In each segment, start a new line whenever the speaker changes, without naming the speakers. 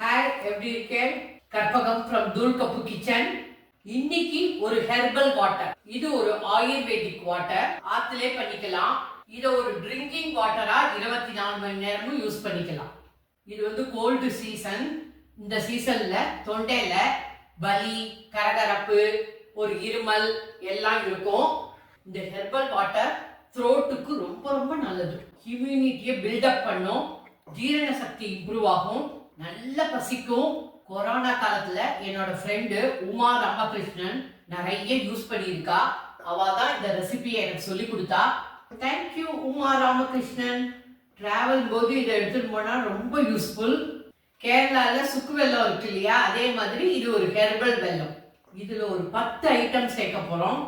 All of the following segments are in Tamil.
ஹாய் எப்படி இருக்கேன்? கற்பகம் ஃப்ரம் தூள் கப்பு கிச்சன் இன்னைக்கு ஒரு ஹெர்பல் வாட்டர் இது ஒரு ஆயுர்வேதிக் வாட்டர் ஆத்திலே பண்ணிக்கலாம். இத ஒரு ட்ரிங்கிங் வாட்டரா இருபத்தி நாலு மணி நேரமும் யூஸ் பண்ணிக்கலாம். இது வந்து கோல்டு சீசன் இந்த சீசன்ல தொண்டையில வலி கரகரப்பு ஒரு இருமல் எல்லாம் இருக்கும். இந்த ஹெர்பல் வாட்டர் த்ரோட்டுக்கு ரொம்ப ரொம்ப நல்லது. இம்யூனிட்டியை பில்டப் பண்ணும். ஜீரண சக்தி இம்ப்ரூவ் ஆகும். நல்ல பசிக்கும். கொரோனா காலத்துல என்னோட ஃப்ரெண்டு உமா ராமகிருஷ்ணன் நிறைய யூஸ் பண்ணியிருக்கா. அவ தான் இந்த ரெசிபியை எனக்கு சொல்லி கொடுத்தா. தேங்க்யூ உமா ராமகிருஷ்ணன். டிராவல் போது இதை எடுத்துட்டு போனா ரொம்ப யூஸ்ஃபுல் கேரளால சுக்கு வெல்லம் இருக்கு இல்லையா? அதே மாதிரி இது ஒரு ஹெர்பல் வெல்லம். இதுல ஒரு பத்து ஐட்டம் சேர்க்க போறோம்.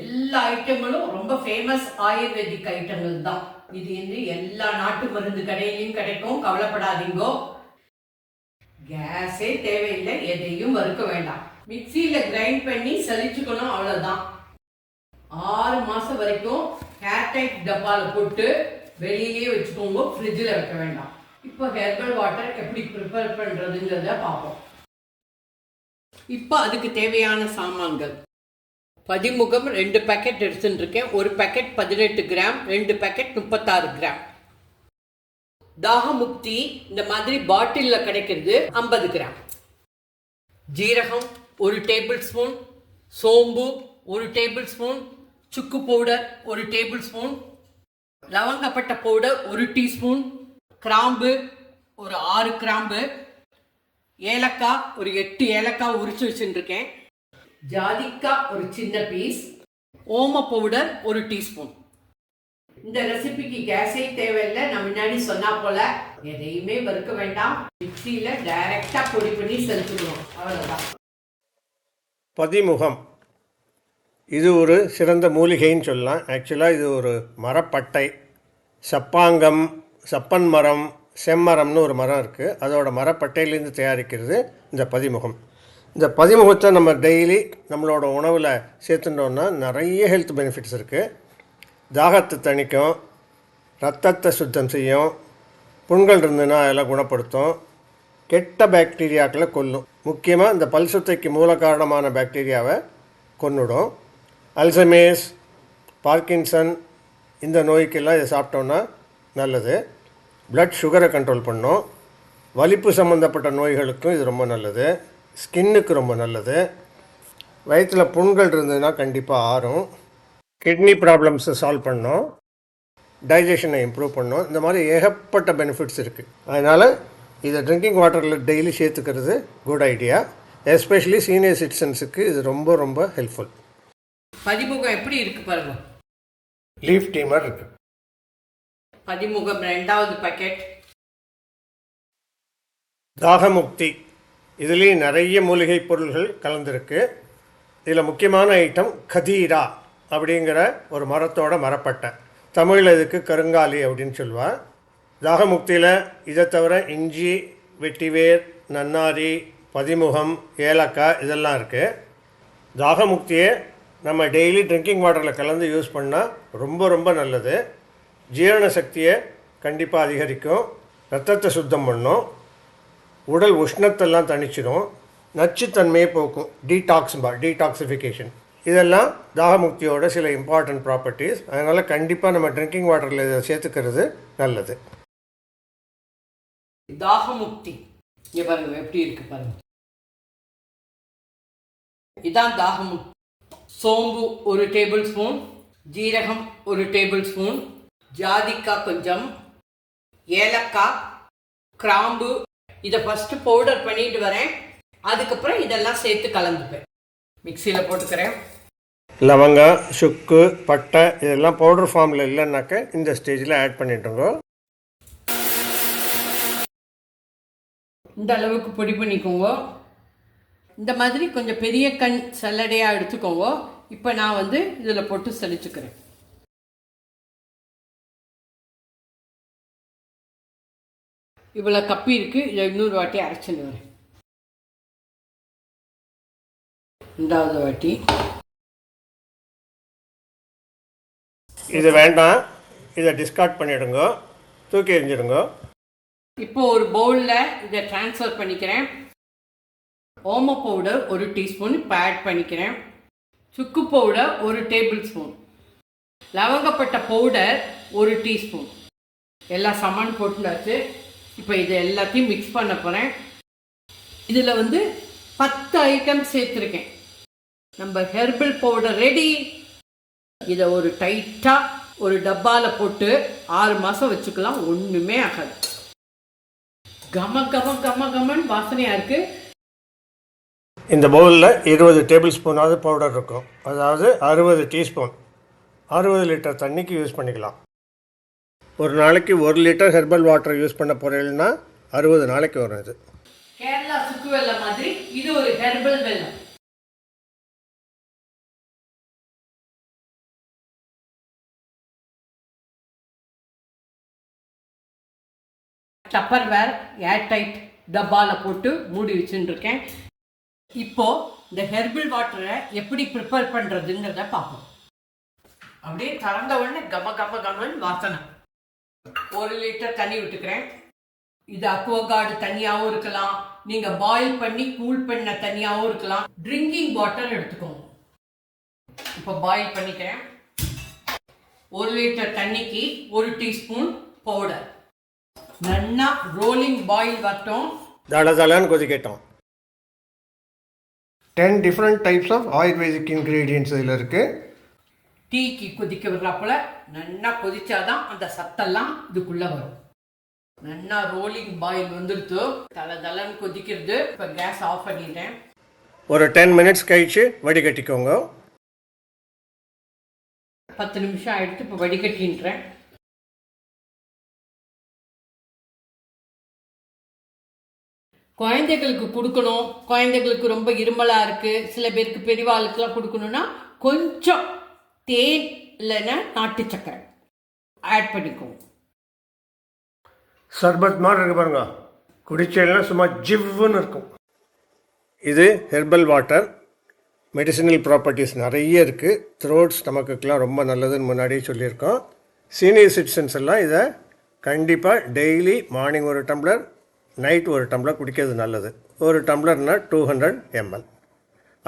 எல்லா ஐட்டங்களும் ரொம்ப ஃபேமஸ் ஆயுர்வேதிக் ஐட்டங்கள் தான். இது வந்து எல்லா நாட்டு மருந்து கடையிலையும் கிடைக்கும். கவலைப்படாதீங்கோ. கேஸே தேவையில்லை எதையும் வறுக்க வேண்டாம். மிக்சியில கிரைண்ட் பண்ணி சலிச்சுக்கணும் அவ்வளவுதான். ஆறு மாசம் வரைக்கும் ஏர்டைட் டப்பால போட்டு வெளியிலேயே வச்சுக்கோங்க ஃப்ரிட்ஜில் வைக்க வேண்டாம். இப்போ ஹெர்பல் வாட்டர் எப்படி ப்ரிப்பேர் பண்ணுறதுங்கிறத பார்ப்போம். இப்போ அதுக்கு தேவையான சாமான்கள். பதிமுகம் ரெண்டு பேக்கெட் எடுத்துட்டு இருக்கேன் ஒரு பேக்கெட் பதினெட்டு கிராம் ரெண்டு பேக்கெட் முப்பத்தாறு கிராம் தாகமுக்தி இந்த மாதிரி பாட்டிலில் கிடைக்கிறது ஐம்பது கிராம். ஜீரகம் ஒரு டேபிள் ஸ்பூன் சோம்பு ஒரு டேபிள் ஸ்பூன் சுக்கு பவுடர் ஒரு டேபிள் ஸ்பூன் லவங்கப்பட்ட பவுடர் ஒரு டீஸ்பூன் கிராம்பு ஒரு ஆறு கிராம்பு ஏலக்காய் ஒரு எட்டு ஏலக்காய் உரிச்சு வச்சுருக்கேன். ஜாதிக்காய் ஒரு சின்ன பீஸ் ஓம பவுடர் ஒரு டீஸ்பூன். இந்த ரெசிபிக்கு கேஸே தேவையில்லை. நான் முன்னாடி சொன்னா போல எதையுமே வறுக்க வேண்டாம். மிக்சியில டைரக்டா பொடி பண்ணி செலுத்துக்கணும் அவ்வளவுதான்.
பதிமுகம். இது ஒரு சிறந்த மூலிகைன்னு சொல்லலாம். ஆக்சுவலாக இது ஒரு மரப்பட்டை. சப்பாங்கம் சப்பன் மரம் செம்மரம்னு ஒரு மரம் இருக்குது அதோட மரப்பட்டையிலேருந்து தயாரிக்கிறது இந்த பதிமுகம். இந்த பதிமுகத்தை நம்ம டெய்லி நம்மளோட உணவில் சேர்த்துட்டோம்னா நிறைய ஹெல்த் பெனிஃபிட்ஸ் இருக்குது தாகத்தை தணிக்கும் ரத்தத்தை சுத்தம் செய்யும் புண்கள் இருந்ததுன்னா அதெல்லாம் குணப்படுத்தும். கெட்ட பாக்டீரியாக்களை கொல்லும். முக்கியமாக இந்த பல் சுத்தைக்கு மூல காரணமான பாக்டீரியாவை கொன்னுடும். அல்சமேஸ் பார்க்கின்சன் இந்த நோய்க்கெல்லாம் இதை சாப்பிட்டோன்னா நல்லது. ப்ளட் சுகரை கண்ட்ரோல் பண்ணும். வலிப்பு சம்மந்தப்பட்ட நோய்களுக்கும் இது ரொம்ப நல்லது. ஸ்கின்னுக்கு ரொம்ப நல்லது. வயிற்றில் புண்கள் இருந்ததுன்னா கண்டிப்பாக ஆறும். கிட்னி ப்ராப்ளம்ஸை சால்வ் பண்ணும். டைஜஷனை இம்ப்ரூவ் பண்ணும். இந்த மாதிரி ஏகப்பட்ட பெனிஃபிட்ஸ் இருக்குது அதனால் இதை ட்ரிங்கிங் வாட்டரில் டெய்லி சேர்த்துக்கிறது குட் ஐடியா எஸ்பெஷலி சீனியர் சிட்டிசன்ஸுக்கு இது ரொம்ப ரொம்ப ஹெல்ப்ஃபுல்
பதிமுகம் எப்படி இருக்கு பாருங்க.
லீஃப் டீமர் இருக்குது
பதிமுகம் ரெண்டாவது பாக்கெட்
தாகமுக்தி. இதுலேயும் நிறைய மூலிகை பொருள்கள் கலந்துருக்கு. இதில் முக்கியமான ஐட்டம் கதீரா. அப்படிங்கிற ஒரு மரத்தோட மரப்பட்டை. தமிழில் இதுக்கு கருங்காலி அப்படின்னு சொல்லுவாள் தாகமுக்தியில் இதை தவிர இஞ்சி வெட்டிவேர் நன்னாரி பதிமுகம் ஏலக்காய் இதெல்லாம் இருக்குது தாகமுக்தியை நம்ம டெய்லி ட்ரிங்கிங் வாட்டரில் கலந்து யூஸ் பண்ணால் ரொம்ப ரொம்ப நல்லது. ஜீரண சக்தியை கண்டிப்பாக அதிகரிக்கும். ரத்தத்தை சுத்தம் பண்ணும். உடல் உஷ்ணத்தெல்லாம் தணிச்சிடும் நச்சுத்தன்மையை போக்கும். டீடாக்ஸ்பா டீடாக்ஸிஃபிகேஷன் டீடாக்சிஃபிகேஷன் இதெல்லாம் தாகமுக்தியோட சில இம்பார்ட்டன்ட் ப்ராப்பர்ட்டிஸ் அதனால் கண்டிப்பாக நம்ம ட்ரிங்கிங் வாட்டரில் இதை சேர்த்துக்கிறது நல்லது.
தாகமுக்தி. இங்கே பாருங்க எப்படி இருக்கு பாருங்க. இதான் தாகமுக்தி. சோம்பு ஒரு டேபிள் ஸ்பூன் ஜீரகம் ஒரு டேபிள் ஸ்பூன் ஜாதிக்காய் கொஞ்சம் ஏலக்காய் கிராம்பு. இதை ஃபஸ்ட்டு பவுடர் பண்ணிட்டு வரேன். அதுக்கப்புறம் இதெல்லாம் சேர்த்து கலந்துப்பேன். மிக்சியில் போட்டுக்கிறேன்.
லவங்கம் சுக்கு பட்டை இதெல்லாம் பவுடர் ஃபார்மில் இல்லைன்னாக்க இந்த ஸ்டேஜில் ஆட் பண்ணிட்டுங்க.
இந்த அளவுக்கு பொடி பண்ணிக்கோங்க. இந்த மாதிரி கொஞ்சம் பெரிய கண் சல்லடையாக எடுத்துக்கோங்க. இப்போ நான் வந்து இதில் போட்டு சலிச்சுக்கிறேன். இவ்வளோ கப்பி இருக்கு இதை இன்னொரு வாட்டி அரைச்சின்னு வரேன். ரெண்டாவது வாட்டி.
இது வேண்டாம். இதை டிஸ்கார்ட் பண்ணிவிடுங்க தூக்கி எறிஞ்சிடுங்க.
இப்போ ஒரு பவுலில் இதை ட்ரான்ஸ்ஃபர் பண்ணிக்கிறேன். ஓம பவுடர் ஒரு டீஸ்பூன் இப்போ ஆட் பண்ணிக்கிறேன். சுக்கு பவுடர் ஒரு டேபிள் ஸ்பூன் லவங்கப்பட்ட பவுடர் ஒரு டீஸ்பூன் எல்லாம் சமான் போட்டுனாச்சு. இப்போ இதை எல்லாத்தையும் மிக்ஸ் பண்ண போகிறேன் இதில் வந்து பத்து ஐட்டம் சேர்த்துருக்கேன். நம்ம ஹெர்பல் பவுடர் ரெடி இதை ஒரு டைட்டாக ஒரு டப்பாவில் போட்டு ஆறு மாதம் வச்சுக்கலாம். ஒன்றுமே ஆகாது. கம கம கம கமன் வாசனையாக இருக்குது
இந்த பவுலில் இருபது டேபிள் ஸ்பூனாவது பவுடர் இருக்கும். அதாவது அறுபது டீஸ்பூன் அறுபது லிட்டர் தண்ணிக்கு யூஸ் பண்ணிக்கலாம். ஒரு நாளைக்கு ஒரு லிட்டர் ஹெர்பல் வாட்டர் யூஸ் பண்ண போகிறீங்கன்னா அறுபது நாளைக்கு வரும் இது.
கேரளா சுக்கு வெல்லம் மாதிரி இது ஒரு ஹெர்பல் டப்பர் வேர் ஏர்டைட் டப்பாவில் போட்டு மூடி வச்சுட்டு இப்போது இப்போ இந்த ஹெர்பல் வாட்டரை எப்படி ப்ரிப்பேர் பண்ணுறதுங்கிறத பார்ப்போம். அப்படியே திறந்த உடனே கம கம கமன் வாசனை. ஒரு லிட்டர் தண்ணி விட்டுக்கிறேன். இது அக்வகார்டு தனியாகவும் இருக்கலாம். நீங்கள் பாயில் பண்ணி கூல் பண்ண தனியாகவும் இருக்கலாம். ட்ரிங்கிங் வாட்டர் எடுத்துக்கோங்க. இப்போ பாயில் பண்ணிக்கிறேன். ஒரு லிட்டர் தண்ணிக்கு ஒரு டீஸ்பூன் பவுடர் நன்னா ரோலிங் பாயில் வரட்டும்
தட தடன்னு கொதிக்கட்டும். Ten different types of ayurvedic ingredients இதில் இருக்குது
டீக்கு கொதிக்க விடுறாப்புல நன்னா கொதிச்சாதான் அந்த சத்தெல்லாம் இதுக்குள்ள வரும். நன்னா ரோலிங் பாயில் வந்துடுத்து தலை தலைன்னு கொதிக்கிறது. இப்போ கேஸ் ஆஃப் பண்ணிட்டேன்.
ஒரு டென் மினிட்ஸ் கழித்து வடிகட்டிக்கோங்க.
பத்து நிமிஷம் ஆயிடுத்து இப்போ வடிகட்டின்றேன். குழந்தைகளுக்கு கொடுக்கணும். குழந்தைகளுக்கு ரொம்ப இருமலாக இருக்குது சில பேருக்கு பெரியவாளுக்கெல்லாம் கொடுக்கணும்னா கொஞ்சம் தேன் இல்லைன்னா நாட்டு சக்கரை. ஆட் பண்ணிக்கோங்க.
சர்பத் மாதிரி இருக்கு பாருங்க. குடிச்சேன்னா சும்மா ஜிவ்வுன்னு இருக்கும். இது ஹெர்பல் வாட்டர் மெடிசினல் ப்ராப்பர்ட்டிஸ் நிறைய இருக்குது த்ரோட் ஸ்டமக்குக்கெலாம் ரொம்ப நல்லதுன்னு முன்னாடியே சொல்லியிருக்கோம். சீனியர் சிட்டிசன்ஸ் எல்லாம் இதை கண்டிப்பாக டெய்லி மார்னிங் ஒரு டம்ளர் நைட் ஒரு டம்ளர் குடிக்கிறது நல்லது. ஒரு டம்ளர்னால் டூ ஹண்ட்ரட் எம்எல்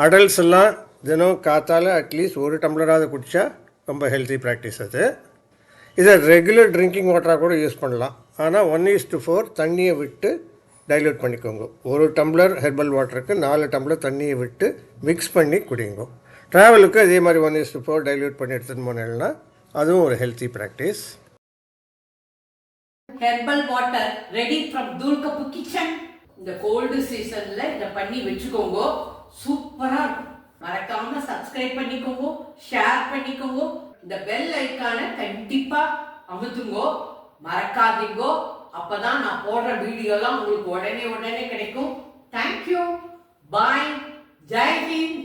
அடல்ட்ஸ் எல்லாம் தினம் காத்தால் அட்லீஸ்ட் ஒரு டம்ளராவது குடித்தா ரொம்ப ஹெல்த்தி ப்ராக்டிஸ் அது. இதை ரெகுலர் ட்ரிங்கிங் வாட்டராக கூட யூஸ் பண்ணலாம். ஆனால் ஒன் இஸ் டு ஃபோர் தண்ணியை விட்டு டைல்யூட் பண்ணிக்கோங்க. ஒரு டம்ளர் ஹெர்பல் வாட்டருக்கு நாலு டம்ளர் தண்ணியை விட்டு மிக்ஸ் பண்ணி குடிங்க. ட்ராவலுக்கு அதே மாதிரி one is to four dilute பண்ணி எடுத்துகிட்டு போனேன்னா அதுவும் ஒரு healthy practice
herbal water ready from Thoorkappu kitchen இந்த கோல்டு சீசன்ல இத பண்ணி வச்சுக்கோங்க. சூப்பரா இருக்கும். மறக்காம சப்ஸ்கிரைப் பண்ணிக்கோங்க ஷேர் பண்ணிக்கோங்க. இந்த பெல் ஐக்கான கண்டிப்பா அமுத்துங்கோ. மறக்காதீங்கோ. அப்பதான் நான் போடுற வீடியோலாம் உங்களுக்கு உடனே உடனே கிடைக்கும். Thank you bye Jai Hind